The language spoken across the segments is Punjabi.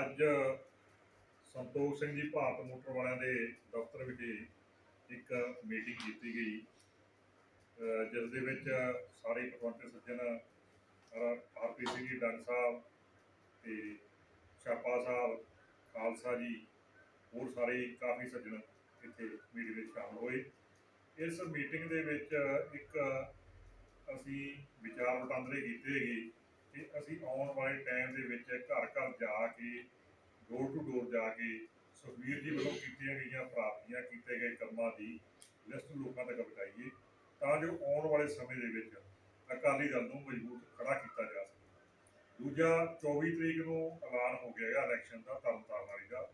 ਅੱਜ ਸੰਤੋਖ ਸਿੰਘ ਜੀ ਭਾਰਤ ਮੋਟਰ ਵਾਲਿਆਂ ਦੇ ਦਫ਼ਤਰ ਵਿਖੇ ਇੱਕ ਮੀਟਿੰਗ ਕੀਤੀ ਗਈ ਜਿਸ ਦੇ ਵਿੱਚ ਸਾਰੇ ਪਤਵੰਤੇ ਸੱਜਣ ਆਰਪੀ ਸਿੰਘ ਜੀ ਡੰਗ ਸਾਹਿਬ ਤੇ ਛਾਪਾ ਸਾਹਿਬ, ਖਾਲਸਾ ਜੀ, ਹੋਰ ਸਾਰੇ ਕਾਫੀ ਸੱਜਣ ਇੱਥੇ ਮੀਟਿੰਗ ਵਿੱਚ ਸ਼ਾਮਲ ਹੋਏ। ਇਸ ਮੀਟਿੰਗ ਦੇ ਵਿੱਚ ਇੱਕ ਅਸੀਂ ਵਿਚਾਰ ਵਟਾਂਦਰੇ ਕੀਤੇ ਹੈਗੇ। ਕਿ ਅਸੀਂ ਆਉਣ ਵਾਲੇ ਟਾਈਮ ਦੇ ਵਿੱਚ ਘਰ ਘਰ ਜਾ ਕੇ ਡੋਰ ਟੂ ਡੋਰ ਜਾ ਕੇ ਸੁਖਵੀਰ ਜੀ ਵੱਲੋਂ ਕੀਤੀਆਂ ਗਈਆਂ ਪ੍ਰਾਪਤੀਆਂ, ਕੀਤੇ ਗਏ ਕੰਮਾਂ ਦੀ ਲਿਸਟ ਲੋਕਾਂ ਤੱਕ ਪਹੁੰਚਾਈਏ, ਤਾਂ ਜੋ ਆਉਣ ਵਾਲੇ ਸਮੇਂ ਦੇ ਵਿੱਚ ਅਕਾਲੀ ਦਲ ਨੂੰ ਮਜ਼ਬੂਤ ਖੜਾ ਕੀਤਾ ਜਾ ਸਕੇ। ਦੂਜਾ 24 ਤਰੀਕ ਨੂੰ ਐਲਾਨ ਹੋ ਗਿਆ ਹੈਗਾ ਇਲੈਕਸ਼ਨ ਦਾ, ਤਰਨਤਾਰਨ ਵਾਲੀ ਦਾ।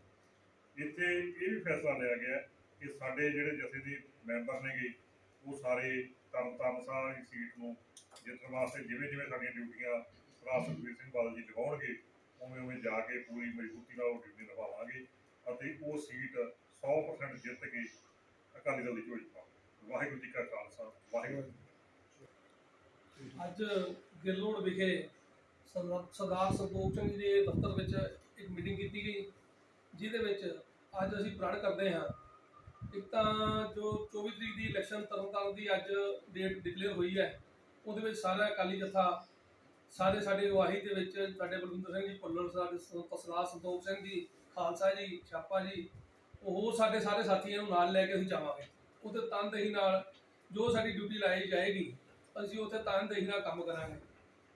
ਇੱਥੇ ਇਹ ਵੀ ਫੈਸਲਾ ਲਿਆ ਗਿਆ ਕਿ ਸਾਡੇ ਜਿਹੜੇ ਜਥੇ ਦੇ ਮੈਂਬਰ ਨੇਗੇ, ਉਹ ਸਾਰੇ ਤਰਨਤਾਰਨ ਸਾਹਿਬ ਦੀ ਸੀਟ ਨੂੰ ਜਿੱਤਣ ਵਾਸਤੇ ਜਿਵੇਂ ਜਿਵੇਂ ਸਾਡੀਆਂ ਡਿਊਟੀਆਂ ਭਰਾ ਸੁਖਬੀਰ ਸਿੰਘ ਬਾਦਲ ਜੀ ਲਗਾਉਣਗੇ ਉਵੇਂ ਉਵੇਂ ਜਾ ਕੇ ਪੂਰੀ ਮਜ਼ਬੂਤੀ ਨਾਲ ਉਹ ਡਿਊਟੀ ਨਿਭਾਵਾਂਗੇ ਅਤੇ ਉਹ ਸੀਟ 100% ਜਿੱਤ ਕੇ ਅਕਾਲੀ ਦਲ ਦੀ ਝੋਲੀ ਪਾਵਾਂਗੇ। ਵਾਹਿਗੁਰੂ ਜੀ ਕਾ ਖਾਲਸਾ, ਵਾਹਿਗੁਰੂ ਅੱਜ ਗਿੱਲੋੜ ਵਿਖੇ ਸਰਦਾਰ ਸਰਦਾਰ ਸੰਤੋਖ ਸਿੰਘ ਜੀ ਦੇ ਦਫ਼ਤਰ ਵਿੱਚ ਇੱਕ ਮੀਟਿੰਗ ਕੀਤੀ ਗਈ, ਜਿਹਦੇ ਵਿੱਚ ਅੱਜ ਅਸੀਂ ਪ੍ਰਣ ਕਰਦੇ ਹਾਂ। ਇੱਕ ਤਾਂ ਜੋ 24 ਤਰੀਕ ਦੀ ਇਲੈਕਸ਼ਨ ਤਰਨਤਾਰਨ ਦੀ ਅੱਜ ਡੇਟ ਡਿਕਲੇਅਰ ਹੋਈ ਹੈ, ਉਹਦੇ ਵਿੱਚ ਸਾਰਾ ਅਕਾਲੀ ਜਥਾ ਸਾਰੇ ਸਾਡੇ ਅਗਵਾਈ ਦੇ ਵਿੱਚ ਸਾਡੇ ਬਲਵਿੰਦਰ ਸਿੰਘ ਜੀ, ਭੁੱਲਰ ਸਾਡੇ ਸ- ਸਰਦਾਰ ਸੰਤੋਖ ਸਿੰਘ ਜੀ, ਖਾਲਸਾ ਜੀ ਛਾਪਾ ਜੀ, ਉਹ ਹੋਰ ਸਾਡੇ ਸਾਰੇ ਸਾਥੀਆਂ ਨੂੰ ਨਾਲ ਲੈ ਕੇ ਅਸੀਂ ਜਾਵਾਂਗੇ। ਉੱਥੇ ਤਨਦੇਹੀ ਨਾਲ ਜੋ ਸਾਡੀ ਡਿਊਟੀ ਲਾਈ ਜਾਏਗੀ, ਅਸੀਂ ਉੱਥੇ ਤਨਦੇਹੀ ਨਾਲ ਕੰਮ ਕਰਾਂਗੇ।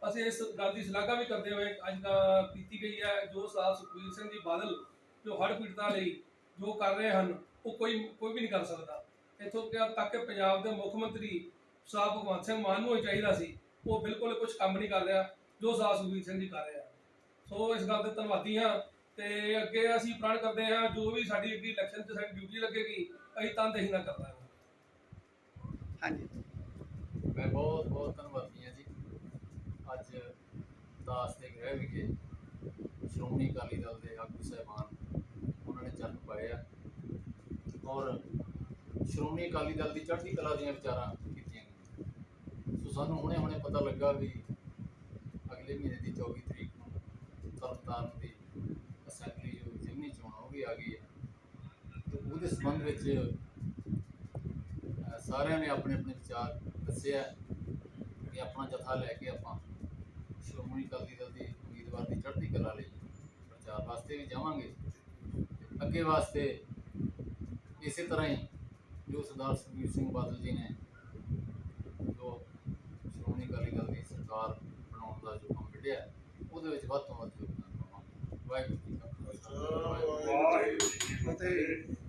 ਅਸੀਂ ਇਸ ਗੱਲ ਦੀ ਸ਼ਲਾਘਾ ਵੀ ਕਰਦੇ ਹੋਏ ਅੱਜ ਦਾ ਕੀਤੀ ਗਈ ਹੈ, ਜੋ ਸਰਦਾਰ ਸੁਖਬੀਰ ਸਿੰਘ ਜੀ ਬਾਦਲ ਜੋ ਹੜ੍ਹ ਪੀੜਤਾਂ ਲਈ ਜੋ ਕਰ ਰਹੇ ਹਨ, ਉਹ ਕੋਈ ਕੋਈ ਵੀ ਨਹੀਂ ਕਰ ਸਕਦਾ। ਇੱਥੋਂ ਤੱਕ ਕਿ ਪੰਜਾਬ ਦੇ ਮੁੱਖ ਮੰਤਰੀ ਸਾਹਿਬ ਭਗਵੰਤ ਸਿੰਘ ਮਾਨ ਨੂੰ ਹੀ ਚਾਹੀਦਾ ਸੀ ਉਹ ਬਿਲਕੁਲ ਕੁਝ ਕੰਮ ਨਹੀਂ ਕਰ ਰਿਹਾ ਜੋ ਸਰਦਾਰ ਸੁਖਬੀਰ ਸਿੰਘ ਜੀ ਕਰ ਰਿਹਾ ਸੋ ਇਸ ਗੱਲ ਦੇ ਧੰਨਵਾਦੀ ਹਾਂ ਤੇ ਅੱਗੇ ਅਸੀਂ ਪ੍ਰਣ ਕਰਦੇ ਹਾਂ ਜੋ ਵੀ ਸਾਡੀ ਅੱਗੇ ਇਲੈਕਸ਼ਨ 'ਚ ਸਾਡੀ ਡਿਊਟੀ ਲੱਗੇਗੀ ਅਸੀਂ ਤਨਦੇਹੀ ਨਾਲ ਕਰਨਾ ਹੈ ਹਾਂਜੀ। ਮੈਂ ਬਹੁਤ ਬਹੁਤ ਧੰਨਵਾਦੀ ਹਾਂ ਜੀ। ਅੱਜ ਦਾਸ ਦੇ ਗ੍ਰਹਿ ਵਿਖੇ ਸ਼੍ਰੋਮਣੀ ਅਕਾਲੀ ਦਲ ਦੇ ਆਗੂ ਸਾਹਿਬਾਨ ਉਹਨਾਂ ਨੇ ਚਰਨ ਪਾਏ ਆ। ਔਰ ਸ਼੍ਰੋਮਣੀ ਅਕਾਲੀ ਦਲ ਦੀ ਚੜ੍ਹਦੀ ਕਲਾ ਦੀਆਂ ਵਿਚਾਰਾਂ ਸੋ ਸਾਨੂੰ ਹੁਣੇ ਹੁਣੇ ਪਤਾ ਲੱਗਾ ਵੀ ਅਗਲੇ ਮਹੀਨੇ ਦੀ 24 ਤਰੀਕ ਨੂੰ ਤਰਨਤਾਰਨ ਦੀ ਅਸੈਂਬਲੀ ਜੋ ਜਿਮਨੀ ਚੋਣ ਉਹ ਵੀ ਆ ਗਈ ਹੈ। ਤੇ ਉਹਦੇ ਸੰਬੰਧ ਵਿੱਚ ਸਾਰਿਆਂ ਨੇ ਆਪਣੇ ਆਪਣੇ ਵਿਚਾਰ ਦੱਸਿਆ ਕਿ ਆਪਣਾ ਜਥਾ ਲੈ ਕੇ ਆਪਾਂ ਸ਼੍ਰੋਮਣੀ ਅਕਾਲੀ ਦਲ ਦੀ ਉਮੀਦਵਾਰ ਦੀ ਚੜ੍ਹਦੀ ਕਲਾ ਲਈ ਪ੍ਰਚਾਰ ਵਾਸਤੇ ਵੀ ਜਾਵਾਂਗੇ। ਅੱਗੇ ਵਾਸਤੇ ਇਸੇ ਤਰ੍ਹਾਂ ਹੀ ਜੋ ਸਰਦਾਰ ਸੁਖਬੀਰ ਸਿੰਘ ਬਾਦਲ ਜੀ ਨੇ ਜੋ ਸ਼੍ਰੋਮਣੀ ਅਕਾਲੀ ਦਲ ਦੀ ਸਰਕਾਰ ਬਣਾਉਣ ਦਾ ਜੋ ਕੰਮ ਵਿੱਢਿਆ ਉਹਦੇ ਵਿੱਚ ਵੱਧ ਤੋਂ ਵੱਧ ਯੋਗਦਾਨ ਪਾਵਾਂਗੇ। ਵਾਹਿਗੁਰੂ ਜੀ ਕਾ ਖਾਲਸਾ, ਵਾਹਿਗੁਰੂ ਜੀ ਕੀ ਫਤਿਹ।